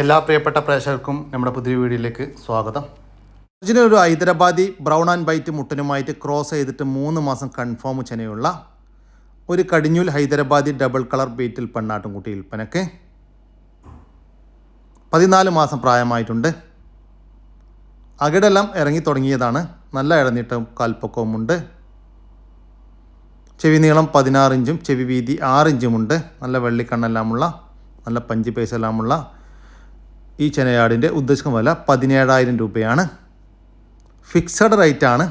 എല്ലാ പ്രിയപ്പെട്ട പ്രേക്ഷകർക്കും നമ്മുടെ പുതിയ വീഡിയോയിലേക്ക് സ്വാഗതം. ഇതിനൊരു ഹൈദരാബാദി ബ്രൗൺ ആൻഡ് വൈറ്റ് മുട്ടനുമായിട്ട് ക്രോസ് ചെയ്തിട്ട് മൂന്ന് മാസം കൺഫേം ചെനയുള്ള ഒരു കടിഞ്ഞൂൽ ഹൈദരാബാദി ഡബിൾ കളർ ബീറ്റിൽ പെണ്ണാട്ടുംകുട്ടി വിൽപ്പനക്ക് പതിനാല് മാസം പ്രായമായിട്ടുണ്ട്. അകിടെല്ലാം ഇറങ്ങി തുടങ്ങിയതാണ്. നല്ല ഇടനീട്ടവും കാൽപ്പൊക്കവുമുണ്ട് ചെവി നീളം പതിനാറിഞ്ചും ചെവി വീതി ആറിഞ്ചുമുണ്ട് നല്ല വെള്ളിക്കണ്ണെല്ലാമുള്ള നല്ല പഞ്ച് പേസെല്ലാമുള്ള ഈ ചെനയാടിന്റെ ഉദ്ദേശിക്കുന്ന വില പതിനേഴായിരം രൂപയാണ്. ഫിക്സഡ് റേറ്റ് ആണ്.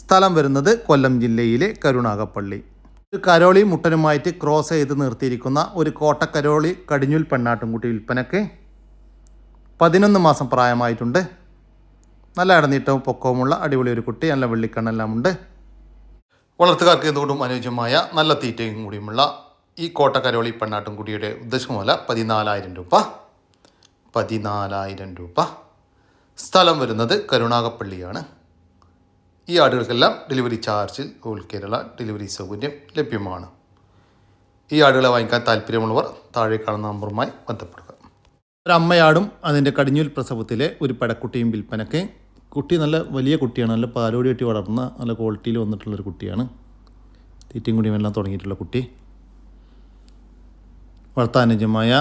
സ്ഥലം വരുന്നത് കൊല്ലം ജില്ലയിലെ കരുണാകപ്പള്ളി. ഒരു കരോളി മുട്ടനുമായിട്ട് ക്രോസ് ചെയ്ത് നിർത്തിയിരിക്കുന്ന ഒരു കോട്ടക്കരോളി കടിഞ്ഞുൽ പെണ്ണാട്ടുംകുട്ടി വിൽപ്പനക്ക് പതിനൊന്ന് മാസം പ്രായമായിട്ടുണ്ട്. നല്ല ഇടനീട്ടവും പൊക്കവുമുള്ള അടിപൊളി ഒരു കുട്ടി നല്ല വെള്ളിക്കണ്ണെല്ലാം ഉണ്ട്. വളർത്തുകാർക്ക് എന്തുകൊണ്ടും അനുയോജ്യമായ നല്ല തീറ്റയും കൂടിയുമുള്ള ഈ കോട്ടക്കരോളി പെണ്ണാട്ടുംകുട്ടിയുടെ ഉദ്ദേശം പോലെ പതിനാലായിരം രൂപ. പതിനാലായിരം രൂപ. സ്ഥലം വരുന്നത് കരുണാകപ്പള്ളിയാണ് ഈ ആടുകൾക്കെല്ലാം ഡെലിവറി ചാർജിൽ ഓൾ കേരള ഡെലിവറി സൗകര്യം ലഭ്യമാണ്. ഈ ആടുകളെ വാങ്ങിക്കാൻ താല്പര്യമുള്ളവർ താഴെ കാണുന്ന നമ്പറുമായി ബന്ധപ്പെടുക. ഒരു അമ്മയാടും അതിന്റെ കടിഞ്ഞൂൽ പ്രസവത്തിലെ ഒരു പടക്കുട്ടിയും വിൽപ്പനയ്ക്ക് കുട്ടി നല്ല വലിയ കുട്ടിയാണ്. നല്ല പാലോടി കെട്ടി വളർന്ന നല്ല ക്വാളിറ്റിയിൽ വന്നിട്ടുള്ളൊരു കുട്ടിയാണ്. തീറ്റയും കുടിയും എല്ലാം തുടങ്ങിയിട്ടുള്ള കുട്ടി. വളർത്താനുജമായ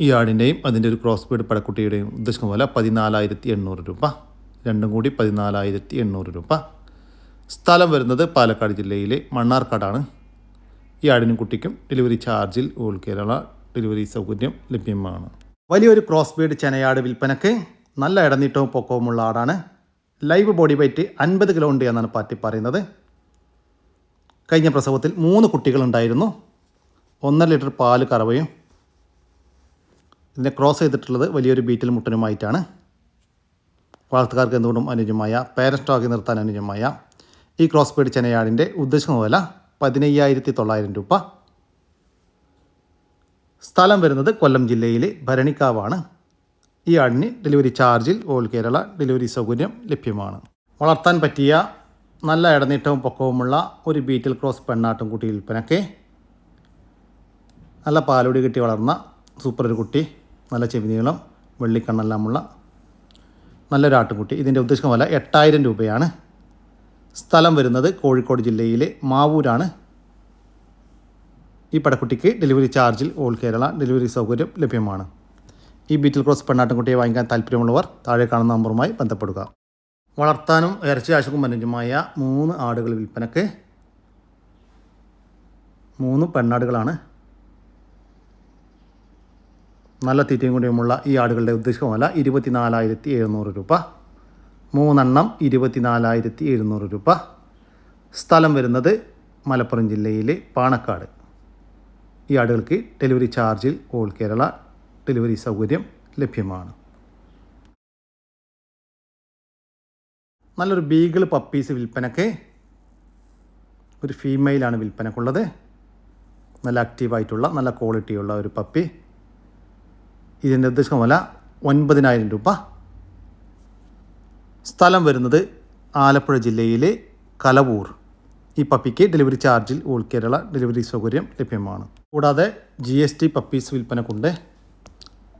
ഈ ആടിന്റെയും അതിന്റെ ഒരു ക്രോസ് ബീഡ് പടക്കുട്ടിയുടെയും ഉദ്ദേശിക്കുന്ന പോലെ പതിനാലായിരത്തി എണ്ണൂറ് രൂപ. രണ്ടും കൂടി പതിനാലായിരത്തി എണ്ണൂറ് രൂപ. സ്ഥലം വരുന്നത് പാലക്കാട് ജില്ലയിലെ മണ്ണാർക്കാടാണ്. ഈ ആടിനും കുട്ടിക്കും ഡെലിവറി ചാർജിൽ ഓൾ കേരള ഡെലിവറി സൗകര്യം ലഭ്യമാണ്. വലിയൊരു ക്രോസ് ബീഡ് ചെനയാട് വിൽപ്പനയ്ക്ക് നല്ല ഇടനീട്ടവും പൊക്കവുമുള്ള ആടാണ്. ലൈവ് ബോഡി വെയ്റ്റ് അൻപത് കിലോ ഉണ്ട് എന്നാണ് പാർട്ടി പറയുന്നത്. കഴിഞ്ഞ പ്രസവത്തിൽ മൂന്ന് കുട്ടികളുണ്ടായിരുന്നു. ഒന്നര ലിറ്റർ പാൽ കറവയും ഇതിനെ ക്രോസ് ചെയ്തിട്ടുള്ളത് വലിയൊരു ബീറ്റിൽ മുട്ടനുമായിട്ടാണ്. വളർത്തുകാർക്ക് എന്തുകൊണ്ടും അനുയോജ്യമായ പാരസ്റ്റോക്കി നിർത്താൻ അനുയോജ്യമായ ഈ ക്രോസ് ബീഡ് ചെനയാടിന്റെ ഉദ്ദേശിക്കുന്ന വില പതിനയ്യായിരത്തി തൊള്ളായിരം രൂപ. സ്ഥലം വരുന്നത് കൊല്ലം ജില്ലയിലെ ഭരണിക്കാവാണ്. ഈ ആടിന് ഡെലിവറി ചാർജിൽ ഓൾ കേരള ഡെലിവറി സൗകര്യം ലഭ്യമാണ്. വളർത്താൻ പറ്റിയ നല്ല ഇടനീട്ടവും പൊക്കവുമുള്ള ഒരു ബീറ്റിൽ ക്രോസ് പെണ്ണാട്ടും കുട്ടി വിൽപ്പനക്കെ നല്ല പാലുടി കിട്ടി വളർന്ന സൂപ്പർ ഒരു കുട്ടി. നല്ല ചെവിനീളം വെള്ളിക്കണ്ണെല്ലാമുള്ള നല്ലൊരു ആട്ടുംകുട്ടി. ഇതിന്റെ ഉദ്ദേശം വില എട്ടായിരം രൂപയാണ്. സ്ഥലം വരുന്നത് കോഴിക്കോട് ജില്ലയിലെ മാവൂരാണ്. ഈ പടക്കുട്ടിക്ക് ഡെലിവറി ചാർജിൽ ഓൾ കേരള ഡെലിവറി സൗകര്യം ലഭ്യമാണ്. ഈ ബീറ്റിൽ ക്രോസ് പെണ്ണാട്ടുംകുട്ടിയെ വാങ്ങിക്കാൻ താല്പര്യമുള്ളവർ താഴെ കാണുന്ന നമ്പറുമായി ബന്ധപ്പെടുക. വളർത്താനും ഇറച്ചി ആശുക്കും അനുജമായ മൂന്ന് ആടുകൾ വിൽപ്പനക്ക് മൂന്ന് പെണ്ണാടുകളാണ്. നല്ല തീറ്റയും കൂടിയുമുള്ള ഈ ആടുകളുടെ ഉദ്ദേശിക്കുന്ന വില ഇരുപത്തിനാലായിരത്തി എഴുന്നൂറ് രൂപ. മൂന്നെണ്ണം ഇരുപത്തിനാലായിരത്തി എഴുന്നൂറ് രൂപ. സ്ഥലം വരുന്നത് മലപ്പുറം ജില്ലയിലെ പാണക്കാട്. ഈ ആടുകൾക്ക് ഡെലിവറി ചാർജിൽ ഓൾ കേരള ഡെലിവറി സൗകര്യം ലഭ്യമാണ്. നല്ലൊരു ബീഗിൾ പപ്പീസ് വിൽപ്പനക്ക് ഒരു ഫീമെയിലാണ് വിൽപ്പനക്കുള്ളത്. നല്ല ആക്റ്റീവായിട്ടുള്ള നല്ല ക്വാളിറ്റിയുള്ള ഒരു പപ്പി. ഇതിന്റെ ഉദ്ദേശിക്കുന്ന വില ഒൻപതിനായിരം രൂപ. സ്ഥലം വരുന്നത് ആലപ്പുഴ ജില്ലയിലെ കലവൂർ. ഈ പപ്പിക്ക് ഡെലിവറി ചാർജിൽ ഓൾ കേരള ഡെലിവറി സൗകര്യം ലഭ്യമാണ്. കൂടാതെ ജി എസ് ടി പപ്പീസ് വിൽപ്പനക്കുണ്ട്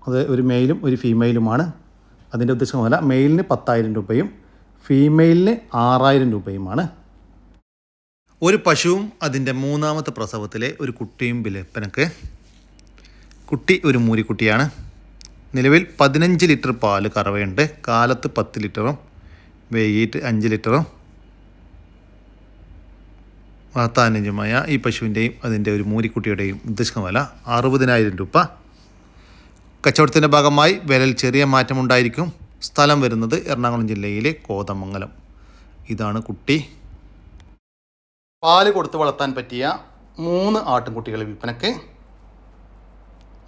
അത് ഒരു മെയിലും ഒരു ഫീമെയിലുമാണ്. അതിന്റെ ഉദ്ദേശം വില മെയിലിന് പത്തായിരം രൂപയും ഫീമെയിലിന് ആറായിരം രൂപയുമാണ്. ഒരു പശുവും അതിന്റെ മൂന്നാമത്തെ പ്രസവത്തിലെ ഒരു കുട്ടിയും വിൽപ്പനക്ക്. കുട്ടി ഒരു മൂരിക്കുട്ടിയാണ്. നിലവിൽ പതിനഞ്ച് ലിറ്റർ പാൽ കറവയുണ്ട്. കാലത്ത് പത്ത് ലിറ്ററും വൈകിട്ട് അഞ്ച് ലിറ്ററും. വളർത്താനുജമായ ഈ പശുവിന്റെയും അതിന്റെ ഒരു മൂരിക്കുട്ടിയുടെയും ഉദ്ദേശിക്കുന്ന വില അറുപതിനായിരം രൂപ. കച്ചവടത്തിന്റെ ഭാഗമായി വിലയിൽ ചെറിയ മാറ്റമുണ്ടായിരിക്കും. സ്ഥലം വരുന്നത് എറണാകുളം ജില്ലയിലെ കോതമംഗലം. ഇതാണ് കുട്ടി. പാൽ കൊടുത്ത് വളർത്താൻ പറ്റിയ മൂന്ന് ആട്ടിൻകുട്ടികളെ വിൽപ്പനയ്ക്ക്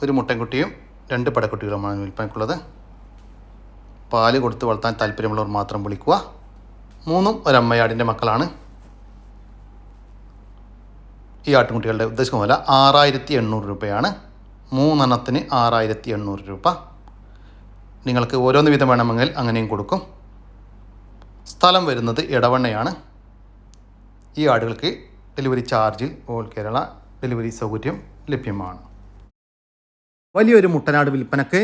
ഒരു മുട്ടൻകുട്ടിയും രണ്ട് പടക്കുട്ടികളുമാണ് വിൽപ്പനക്കുള്ളത് പാൽ കൊടുത്ത് വളർത്താൻ താല്പര്യമുള്ളവർ മാത്രം വിളിക്കുക. മൂന്നും ഒരമ്മയാടിന്റെ മക്കളാണ്. ഈ ആട്ടുകുട്ടികളുടെ ഉദ്ദേശം വില ആറായിരത്തി എണ്ണൂറ് രൂപയാണ്. മൂന്നെണ്ണത്തിന് ആറായിരത്തി എണ്ണൂറ് രൂപ. നിങ്ങൾക്ക് ഓരോന്ന് വീതം വേണമെങ്കിൽ അങ്ങനെയും കൊടുക്കും. സ്ഥലം വരുന്നത് ഇടവണ്ണയാണ് ഈ ആടുകൾക്ക് ഡെലിവറി ചാർജിൽ ഓൾ കേരള ഡെലിവറി സൗകര്യം ലഭ്യമാണ്. വലിയൊരു മുട്ടനാട് വിൽപ്പനക്ക്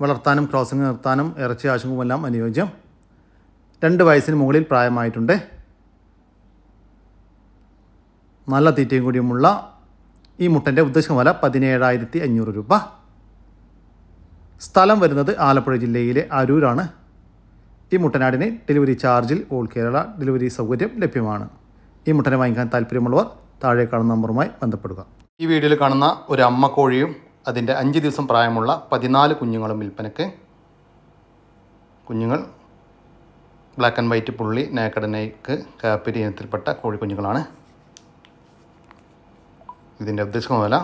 വളർത്താനും ക്രോസിംഗ് നിർത്താനും ഇറച്ചി ആശുക്കുമെല്ലാം അനുയോജ്യം. രണ്ട് വയസ്സിന് മുകളിൽ പ്രായമായിട്ടുണ്ട്. നല്ല തീറ്റയും കൂടിയുമുള്ള ഈ മുട്ടന്റെ ഉദ്ദേശം വില പതിനേഴായിരത്തി അഞ്ഞൂറ് രൂപ. സ്ഥലം വരുന്നത് ആലപ്പുഴ ജില്ലയിലെ അരൂരാണ്. ഈ മുട്ടനാടിന് ഡെലിവറി ചാർജിൽ ഓൾ കേരള ഡെലിവറി സൗകര്യം ലഭ്യമാണ്. ഈ മുട്ടനെ വാങ്ങിക്കാൻ താല്പര്യമുള്ളവർ താഴെ കാണുന്ന നമ്പറുമായി ബന്ധപ്പെടുക. ഈ വീഡിയോയിൽ കാണുന്ന ഒരു അമ്മ കോഴിയും അതിന്റെ അഞ്ച് ദിവസം പ്രായമുള്ള പതിനാല് കുഞ്ഞുങ്ങളും വിൽപ്പനയ്ക്ക്. കുഞ്ഞുങ്ങൾ ബ്ലാക്ക് ആൻഡ് വൈറ്റ് പുള്ളി നേക്കടനയ്ക്ക് കാപ്പിരി ഇനത്തിൽപ്പെട്ട കോഴിക്കുഞ്ഞുങ്ങളാണ് ഇതിന്റെ ഉദ്ദേശം വില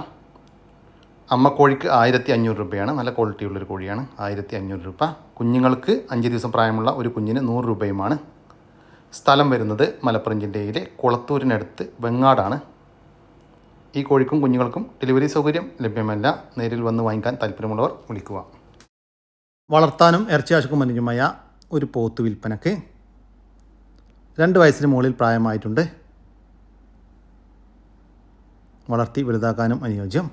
അമ്മ കോഴിക്ക് ആയിരത്തി അഞ്ഞൂറ് രൂപയാണ്. നല്ല ക്വാളിറ്റി ഉള്ളൊരു കോഴിയാണ്. ആയിരത്തി അഞ്ഞൂറ് രൂപ. കുഞ്ഞുങ്ങൾക്ക് അഞ്ച് ദിവസം പ്രായമുള്ള ഒരു കുഞ്ഞിന് നൂറ് രൂപയുമാണ്. സ്ഥലം വരുന്നത് മലപ്പുറം ജില്ലയിലെ കുളത്തൂരിനടുത്ത് വെങ്ങാടാണ്. ഈ കോഴിക്കും കുഞ്ഞുങ്ങൾക്കും ഡെലിവറി സൗകര്യം ലഭ്യമല്ല. നേരിൽ വന്ന് വാങ്ങിക്കാൻ താല്പര്യമുള്ളവർ വിളിക്കുക. വളർത്താനും ഇറച്ചി ആശുക്കും അനുജമായ ഒരു പോത്ത് വിൽപ്പനക്ക് രണ്ട് വയസ്സിന് മുകളിൽ പ്രായമായിട്ടുണ്ട്. വളർത്തി വലുതാക്കാനും അനുയോജ്യം.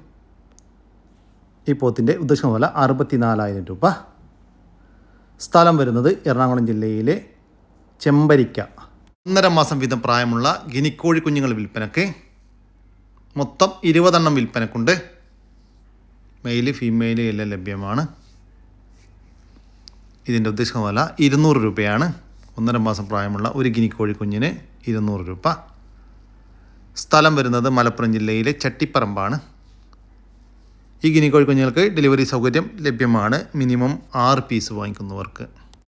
ഈ പോത്തിന്റെ ഉദ്ദേശം പോലെ അറുപത്തി നാലായിരം രൂപ. സ്ഥലം വരുന്നത് എറണാകുളം ജില്ലയിലെ ചെമ്പരിക്ക. ഒന്നര മാസം വീതം പ്രായമുള്ള ഗിനിക്കോഴി കുഞ്ഞുങ്ങൾ വിൽപ്പനക്ക് മൊത്തം ഇരുപതെണ്ണം വിൽപ്പനക്കുണ്ട്. മെയിൽ ഫീമെയിൽ എല്ലാം ലഭ്യമാണ്. ഇതിന്റെ ഉദ്ദേശം വില ഇരുന്നൂറ് രൂപയാണ്. ഒന്നര മാസം പ്രായമുള്ള ഒരു ഗിനിക്കോഴി കുഞ്ഞിന് ഇരുന്നൂറ് രൂപ. സ്ഥലം വരുന്നത് മലപ്പുറം ജില്ലയിലെ ചട്ടിപ്പറമ്പാണ്. ഈ ഗിനിക്കോഴി കുഞ്ഞുങ്ങൾക്ക് ഡെലിവറി സൗകര്യം ലഭ്യമാണ്. മിനിമം ആറ് പീസ് വാങ്ങിക്കുന്നവർക്ക്.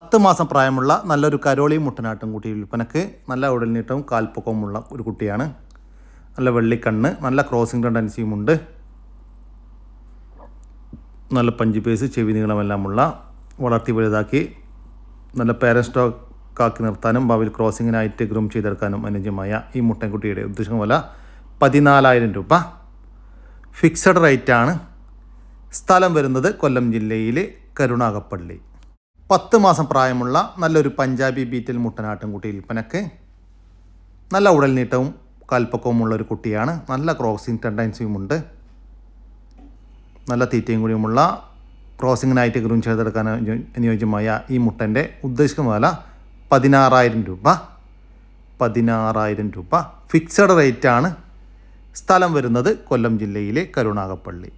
പത്ത് മാസം പ്രായമുള്ള നല്ലൊരു കരോളി മുട്ടനാട്ടും കുട്ടി വിൽപ്പനക്ക് നല്ല ഉടൽനീട്ടവും കാൽപ്പൊക്കവുമുള്ള ഒരു കുട്ടിയാണ്. നല്ല വെള്ളിക്കണ്ണ് നല്ല ക്രോസിംഗ് ടെൻഡൻസിയും ഉണ്ട്. നല്ല പഞ്ച് പേസ് ചെവി നീളമെല്ലാമുള്ള വളർത്തി വലുതാക്കി നല്ല പേരൻ സ്റ്റോക്കാക്കി നിർത്താനും ഭാവിയിൽ ക്രോസിങ്ങിനായിട്ട് ഗ്രൂം ചെയ്തെടുക്കാനും അനുയോജ്യമായ ഈ മുട്ടൻകുട്ടിയുടെ ഉദ്ദേശം വില പതിനാലായിരം രൂപ. ഫിക്സഡ് റേറ്റാണ് സ്ഥലം വരുന്നത് കൊല്ലം ജില്ലയിലെ കരുണാകപ്പള്ളി പത്ത് മാസം പ്രായമുള്ള നല്ലൊരു പഞ്ചാബി ബീറ്റൽ മുട്ടനാട്ടിൻകുട്ടി വിൽപ്പനക്ക്. നല്ല ഉടൽനീട്ടവും കാൽപ്പക്കവുമുള്ള ഒരു കുട്ടിയാണ്. നല്ല ക്രോസിംഗ് ടെൻഡൻസിയും ഉണ്ട്. നല്ല തീറ്റയും കൂടിയുമുള്ള ക്രോസിങ്ങിനായിട്ട് ഗ്രൂം ചെയ്തെടുക്കാൻ അനുയോ- അനുയോജ്യമായ ഈ മുട്ടന്റെ ഉദ്ദേശിക്കുന്ന വില പതിനാറായിരം രൂപ. പതിനാറായിരം രൂപ. ഫിക്സഡ് റേറ്റാണ് സ്ഥലം വരുന്നത് കൊല്ലം ജില്ലയിലെ കരുണാകപ്പള്ളി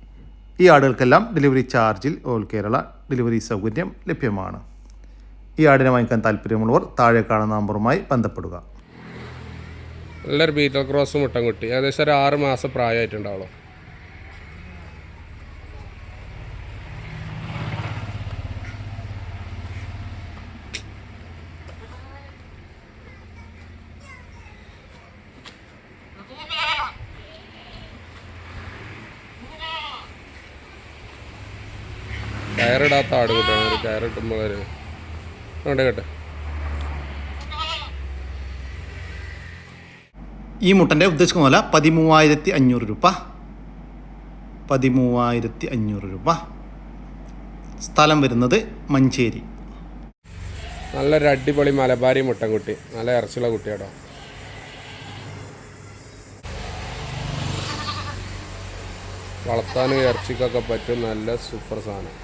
ഈ ആടുകൾക്കെല്ലാം ഡെലിവറി ചാർജിൽ ഓൾ കേരള ഡെലിവറി സൗകര്യം ലഭ്യമാണ്. ഈ ആടിനെ വാങ്ങിക്കാൻ താല്പര്യമുള്ളവർ താഴെ കാണുന്ന നമ്പറുമായി ബന്ധപ്പെടുക. നല്ലൊരു ബീറ്റൽ ക്രോസ് മുട്ടൻകുട്ടി ഏകദേശം ഒരു ആറ് മാസം പ്രായമായിട്ടുണ്ടാവുള്ളൂ കയറിടാത്ത ആടുകുട്ടിയാണ് ഒരു കയറിട്ടുമ്പോൾ വരെ ഉണ്ട് കേട്ടെ ഈ മുട്ടന്റെ ഉദ്ദേശിക്കുന്ന വില പതിമൂവായിരത്തി അഞ്ഞൂറ് രൂപ. പതിമൂവായിരത്തി അഞ്ഞൂറ് രൂപ. സ്ഥലം വരുന്നത് മഞ്ചേരി. നല്ലൊരു അടിപൊളി മലബാരി മുട്ടൻകുട്ടി നല്ല ഇറച്ചിയുള്ള കുട്ടിയാടോ വളർത്താനും ഇറച്ചിക്കൊക്കെ പറ്റും നല്ല സൂപ്പർ സാധനം.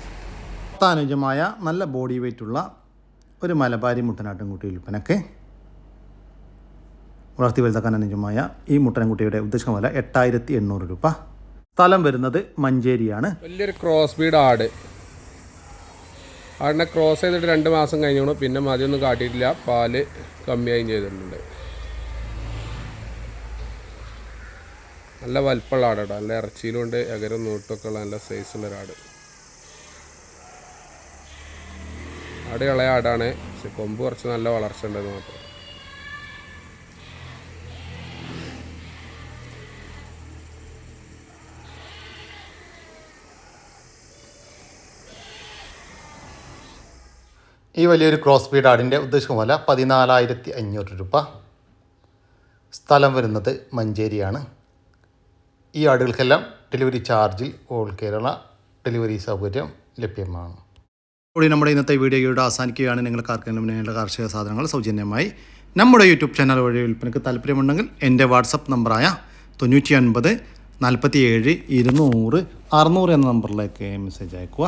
അനുജമായ നല്ല ബോഡി വെയിറ്റുള്ള ഒരു മലബാരി മുട്ടനാട്ടിൻകുട്ടി വിൽപ്പനക്ക്. വളർത്തി വലുതാക്കാൻ അനുജമായ ഈ മുട്ടൻകുട്ടിയുടെ ഉദ്ദേശം വില എട്ടായിരത്തി എണ്ണൂറ് രൂപ. സ്ഥലം വരുന്നത് മഞ്ചേരിയാണ്. വലിയൊരു ക്രോസ് ബീഡ് ആട്. ആടിനെ ക്രോസ് ചെയ്തിട്ട് രണ്ട് മാസം കഴിഞ്ഞോളൂ പിന്നെ മതിയൊന്നും കാട്ടിയിട്ടില്ല. പാൽ കമ്മിയായും ചെയ്തിട്ടുണ്ട്. നല്ല വലിപ്പമുള്ള ആടാട്ടോ. നല്ല ഇറച്ചിയിലുണ്ട്. എകരം നൂട്ടൊക്കെ ഉള്ള നല്ല സൈസുള്ള ഒരാട് ആട്. ഇളയ ആടാണ്. പക്ഷെ കൊമ്പ് കുറച്ച് നല്ല വളർച്ച ഉണ്ടെന്ന് മാത്രം. ഈ വലിയൊരു ക്രോസ് ബീഡ് ആടിന്റെ ഉദ്ദേശിക്കുന്ന വില പതിനാലായിരത്തി അഞ്ഞൂറ് രൂപ. സ്ഥലം വരുന്നത് മഞ്ചേരിയാണ്. ഈ ആടുകൾക്കെല്ലാം ഡെലിവറി ചാർജിൽ ഓൾ കേരള ഡെലിവറി സൗകര്യം ലഭ്യമാണ്. കൂടി നമ്മുടെ ഇന്നത്തെ വീഡിയോയുടെ അവസാനിക്കുകയാണ്. നിങ്ങൾക്ക് ആർക്കെങ്കിലും നിങ്ങളുടെ കാർഷിക സാധനങ്ങൾ സൗജന്യമായി നമ്മുടെ യൂട്യൂബ് ചാനൽ വഴി വിൽപ്പനയ്ക്ക് താല്പര്യമുണ്ടെങ്കിൽ എന്റെ വാട്സപ്പ് നമ്പറായ തൊണ്ണൂറ്റി ഒൻപത് നാൽപ്പത്തി ഏഴ് ഇരുന്നൂറ് അറുന്നൂറ് എന്ന നമ്പറിലേക്ക് മെസ്സേജ് അയക്കുക